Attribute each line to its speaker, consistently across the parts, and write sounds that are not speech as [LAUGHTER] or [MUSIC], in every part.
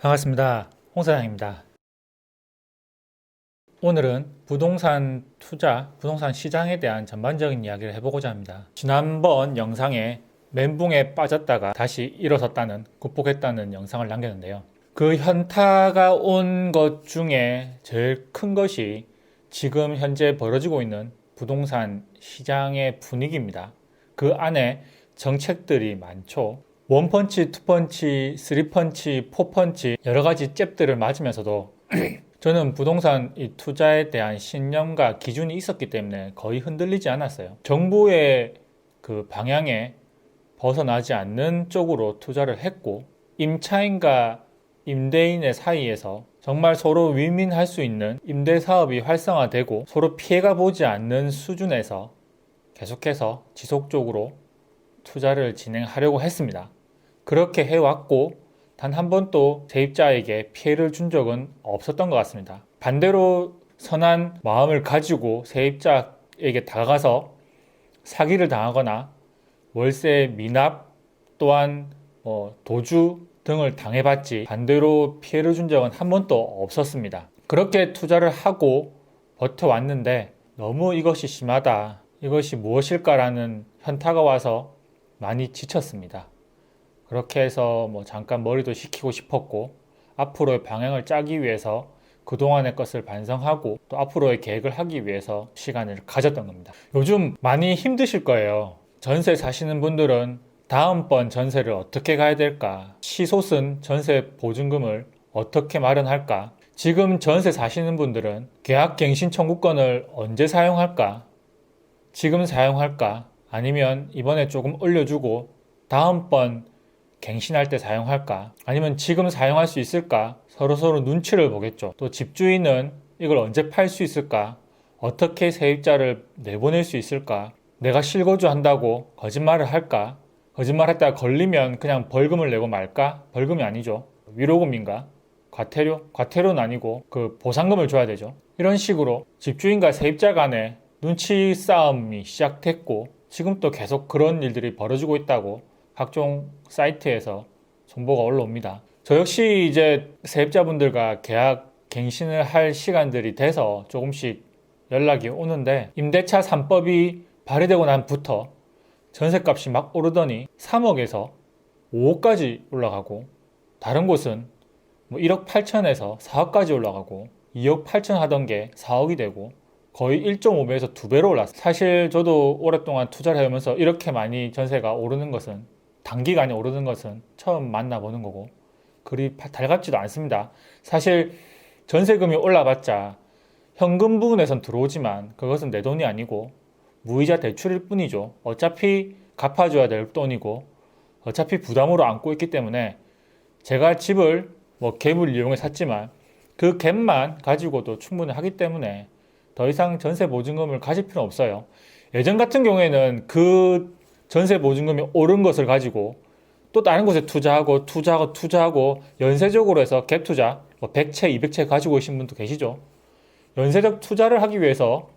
Speaker 1: 반갑습니다. 홍 사장입니다. 오늘은 부동산 투자, 부동산 시장에 대한 전반적인 이야기를 해보고자 합니다. 지난번 영상에 멘붕에 빠졌다가 다시 일어섰다는, 극복했다는 영상을 남겼는데요. 그 현타가 온 것 중에 제일 큰 것이 지금 현재 벌어지고 있는 부동산 시장의 분위기입니다. 그 안에 정책들이 많죠. 원펀치, 투펀치, 쓰리펀치, 포펀치 여러 가지 잽들을 맞으면서도 [CLEARS THROAT] 저는 부동산 이 투자에 대한 신념과 기준이 있었기 때문에 거의 흔들리지 않았어요. 정부의 그 방향에 벗어나지 않는 쪽으로 투자를 했고 임차인과 임대인의 사이에서 정말 서로 윈윈할 수 있는 임대 사업이 활성화되고 서로 피해가 보지 않는 수준에서 계속해서 지속적으로 투자를 진행하려고 했습니다. 그렇게 해왔고 단 한 번도 세입자에게 피해를 준 적은 없었던 것 같습니다. 반대로 선한 마음을 가지고 세입자에게 다가가서 사기를 당하거나 월세 미납 또한 뭐 도주 등을 당해봤지 반대로 피해를 준 적은 한 번도 없었습니다. 그렇게 투자를 하고 버텨왔는데 너무 이것이 심하다. 이것이 무엇일까라는 현타가 와서 많이 지쳤습니다. 그렇게 해서 뭐 잠깐 머리도 식히고 싶었고 앞으로의 방향을 짜기 위해서 그동안의 것을 반성하고 또 앞으로의 계획을 하기 위해서 시간을 가졌던 겁니다. 요즘 많이 힘드실 거예요. 전세 사시는 분들은 다음번 전세를 어떻게 가야 될까? 시소쓴 전세 보증금을 어떻게 마련할까? 지금 전세 사시는 분들은 계약갱신 청구권을 언제 사용할까? 지금 사용할까? 아니면 이번에 조금 올려주고 다음번 갱신할 때 사용할까? 아니면 지금 사용할 수 있을까? 서로서로 눈치를 보겠죠. 또 집주인은 이걸 언제 팔 수 있을까? 어떻게 세입자를 내보낼 수 있을까? 내가 실거주 한다고 거짓말을 할까? 거짓말 했다가 걸리면 그냥 벌금을 내고 말까? 벌금이 아니죠. 위로금인가? 과태료? 과태료는 아니고 그 보상금을 줘야 되죠. 이런 식으로 집주인과 세입자 간에 눈치 싸움이 시작됐고 지금 또 계속 그런 일들이 벌어지고 있다고 각종 사이트에서 정보가 올라옵니다. 저 역시 이제 세입자분들과 계약 갱신을 할 시간들이 돼서 조금씩 연락이 오는데 임대차 3법이 발의되고 난부터 전셋값이 막 오르더니 3억에서 5억까지 올라가고 다른 곳은 뭐 1억 8천에서 4억까지 올라가고 2억 8천 하던 게 4억이 되고 거의 1.5배에서 2배로 올랐어요. 사실 저도 오랫동안 투자를 해오면서 이렇게 많이 전세가 오르는 것은 단기간에 오르는 것은 처음 만나보는 거고 그리 달갑지도 않습니다. 사실 전세금이 올라봤자 현금 부분에선 들어오지만 그것은 내 돈이 아니고 무이자 대출일 뿐이죠. 어차피 갚아줘야 될 돈이고 어차피 부담으로 안고 있기 때문에 제가 집을 뭐 갭을 이용해 샀지만 그 갭만 가지고도 충분히 하기 때문에 더 이상 전세 보증금을 가질 필요 없어요. 예전 같은 경우에는 그 전세 보증금이 오른 것을 가지고 또 다른 곳에 투자하고 투자하고 투자하고 연쇄적으로 해서 갭 투자 뭐 100채, 200채 가지고 계신 분도 계시죠. 연쇄적 투자를 하기 위해서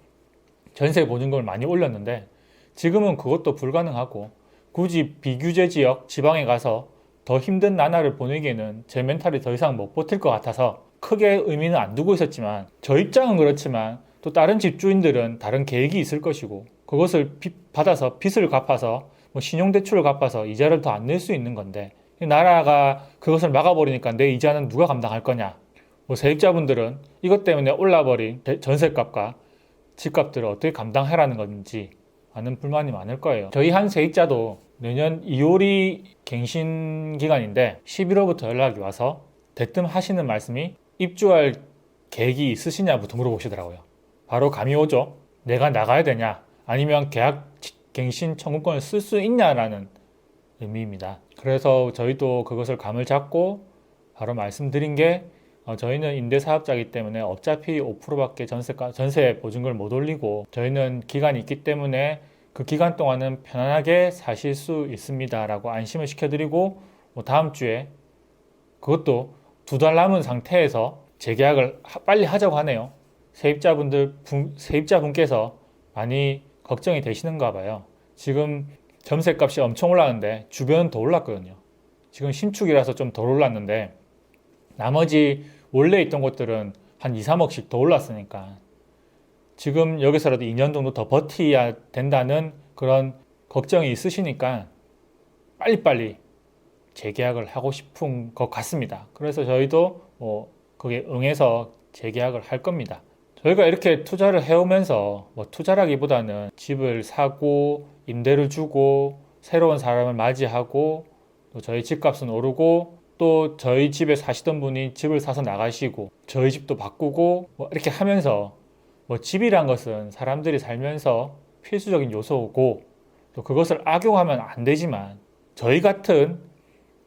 Speaker 1: 전세 보증금을 많이 올렸는데 지금은 그것도 불가능하고 굳이 비규제 지역 지방에 가서 더 힘든 나날을 보내기에는 제 멘탈이 더 이상 못 버틸 것 같아서 크게 의미는 안 두고 있었지만 저 입장은 그렇지만 또 다른 집주인들은 다른 계획이 있을 것이고 그것을 받아서 빚을 갚아서 뭐 신용대출을 갚아서 이자를 더 안 낼 수 있는 건데 나라가 그것을 막아버리니까 내 이자는 누가 감당할 거냐 뭐 세입자분들은 이것 때문에 올라버린 전세값과 집값들을 어떻게 감당하라는 건지 많은 불만이 많을 거예요. 저희 한 세입자도 내년 2월이 갱신 기간인데 11월부터 연락이 와서 대뜸 하시는 말씀이 입주할 계획이 있으시냐부터 물어보시더라고요. 바로 감이 오죠. 내가 나가야 되냐 아니면 계약 갱신 청구권을 쓸 수 있냐라는 의미입니다. 그래서 저희도 그것을 감을 잡고 바로 말씀드린 게 어, 저희는 임대사업자이기 때문에 어차피 5%밖에 전세가, 전세 보증금을 못 올리고 저희는 기간이 있기 때문에 그 기간 동안은 편안하게 사실 수 있습니다. 라고 안심을 시켜드리고 뭐 다음 주에 그것도 두 달 남은 상태에서 재계약을 하, 빨리 하자고 하네요. 세입자분들, 분, 세입자분께서 많이 걱정이 되시는가 봐요. 지금 점세 값이 엄청 올랐는데 주변은 더 올랐거든요. 지금 신축이라서 좀 덜 올랐는데 나머지 원래 있던 곳들은 한 2, 3억씩 더 올랐으니까 지금 여기서라도 2년 정도 더 버티야 된다는 그런 걱정이 있으시니까 빨리빨리 재계약을 하고 싶은 것 같습니다. 그래서 저희도 뭐 그게 응해서 재계약을 할 겁니다. 저희가 이렇게 투자를 해오면서 뭐 투자라기보다는 집을 사고 임대를 주고 새로운 사람을 맞이하고 또 저희 집값은 오르고 또 저희 집에 사시던 분이 집을 사서 나가시고 저희 집도 바꾸고 뭐 이렇게 하면서 뭐 집이란 것은 사람들이 살면서 필수적인 요소고 또 그것을 악용하면 안 되지만 저희 같은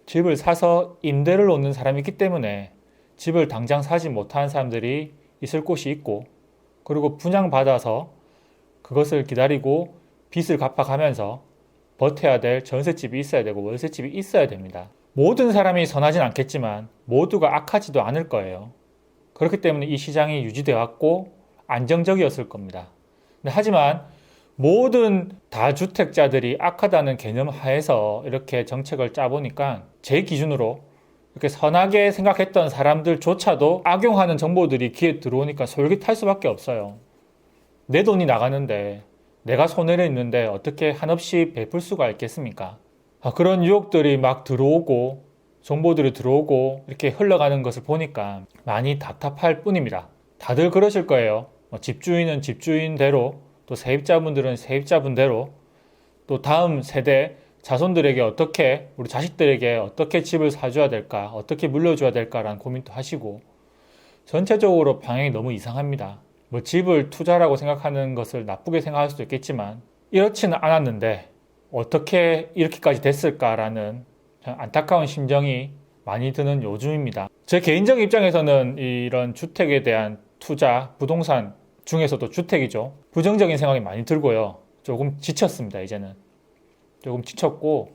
Speaker 1: 집을 사서 임대를 놓는 사람이 있기 때문에 집을 당장 사지 못하는 사람들이 있을 곳이 있고 그리고 분양받아서 그것을 기다리고 빚을 갚아가면서 버텨야 될 전셋집이 있어야 되고 월세집이 있어야 됩니다. 모든 사람이 선하진 않겠지만 모두가 악하지도 않을 거예요. 그렇기 때문에 이 시장이 유지되어 왔고 안정적이었을 겁니다. 하지만 모든 다주택자들이 악하다는 개념 하에서 이렇게 정책을 짜보니까 제 기준으로 이렇게 선하게 생각했던 사람들조차도 악용하는 정보들이 귀에 들어오니까 솔깃할 수밖에 없어요. 내 돈이 나가는데 내가 손해를 입는데 어떻게 한없이 베풀 수가 있겠습니까? 아, 그런 유혹들이 막 들어오고 정보들이 들어오고 이렇게 흘러가는 것을 보니까 많이 답답할 뿐입니다. 다들 그러실 거예요. 뭐 집주인은 집주인대로 또 세입자분들은 세입자분대로 또 다음 세대 자손들에게 어떻게 우리 자식들에게 어떻게 집을 사줘야 될까 어떻게 물려줘야 될까라는 고민도 하시고 전체적으로 방향이 너무 이상합니다. 뭐 집을 투자라고 생각하는 것을 나쁘게 생각할 수도 있겠지만 이렇지는 않았는데 어떻게 이렇게까지 됐을까라는 안타까운 심정이 많이 드는 요즘입니다. 제 개인적 입장에서는 이런 주택에 대한 투자, 부동산 중에서도 주택이죠. 부정적인 생각이 많이 들고요. 조금 지쳤습니다, 이제는. 조금 지쳤고,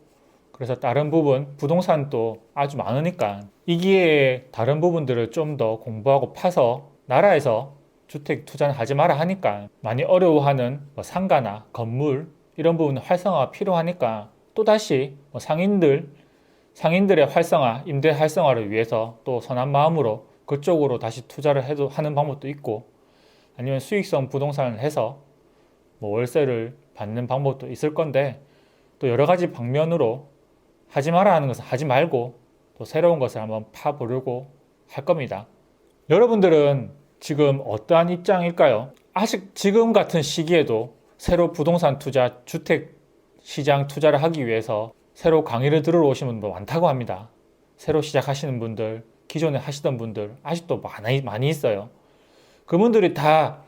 Speaker 1: 그래서 다른 부분, 부동산도 아주 많으니까 이 기회에 다른 부분들을 좀 더 공부하고 파서 나라에서 주택 투자는 하지 마라 하니까 많이 어려워하는 뭐 상가나 건물 이런 부분 활성화가 필요하니까 또다시 뭐 상인들 상인들의 활성화, 임대 활성화를 위해서 또 선한 마음으로 그쪽으로 다시 투자를 해도 하는 방법도 있고 아니면 수익성 부동산을 해서 뭐 월세를 받는 방법도 있을 건데 또 여러 가지 방면으로 하지 마라 하는 것은 하지 말고 또 새로운 것을 한번 파보려고 할 겁니다. 여러분들은 지금 어떠한 입장일까요? 아직 지금 같은 시기에도 새로 부동산 투자, 주택 시장 투자를 하기 위해서 새로 강의를 들으러 오시는 분들 많다고 합니다. 새로 시작하시는 분들, 기존에 하시던 분들 아직도 많이, 많이 있어요. 그분들이 다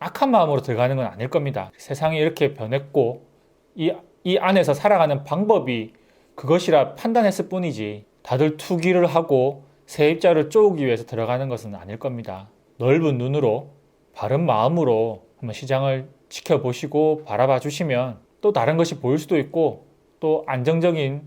Speaker 1: 악한 마음으로 들어가는 건 아닐 겁니다. 세상이 이렇게 변했고 이, 이 안에서 살아가는 방법이 그것이라 판단했을 뿐이지 다들 투기를 하고 세입자를 쪼기 위해서 들어가는 것은 아닐 겁니다. 넓은 눈으로 바른 마음으로 한번 시장을 지켜보시고 바라봐 주시면 또 다른 것이 보일 수도 있고 또 안정적인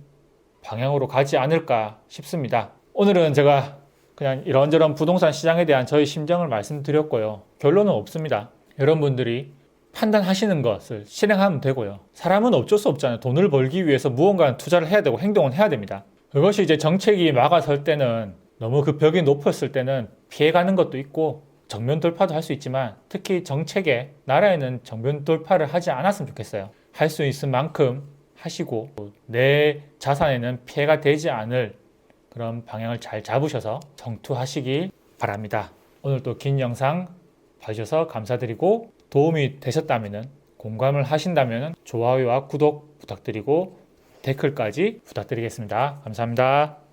Speaker 1: 방향으로 가지 않을까 싶습니다. 오늘은 제가 그냥 이런저런 부동산 시장에 대한 저의 심정을 말씀드렸고요. 결론은 없습니다. 여러분들이 판단하시는 것을 실행하면 되고요. 사람은 어쩔 수 없잖아요. 돈을 벌기 위해서 무언가 투자를 해야 되고 행동을 해야 됩니다. 그것이 이제 정책이 막아설 때는 너무 그 벽이 높았을 때는 피해가는 것도 있고 정면 돌파도 할 수 있지만 특히 정책에 나라에는 정면 돌파를 하지 않았으면 좋겠어요. 할 수 있을 만큼 하시고 내 자산에는 피해가 되지 않을 그런 방향을 잘 잡으셔서 정투하시길 바랍니다. 오늘 또긴 영상 봐주셔서 감사드리고 도움이 되셨다면 공감을 하신다면 좋아요와 구독 부탁드리고 댓글까지 부탁드리겠습니다. 감사합니다.